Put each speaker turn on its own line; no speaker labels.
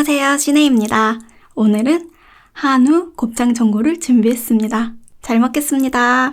안녕하세요. 신혜입니다. 오늘은 한우 곱창 전골을 준비했습니다. 잘 먹겠습니다.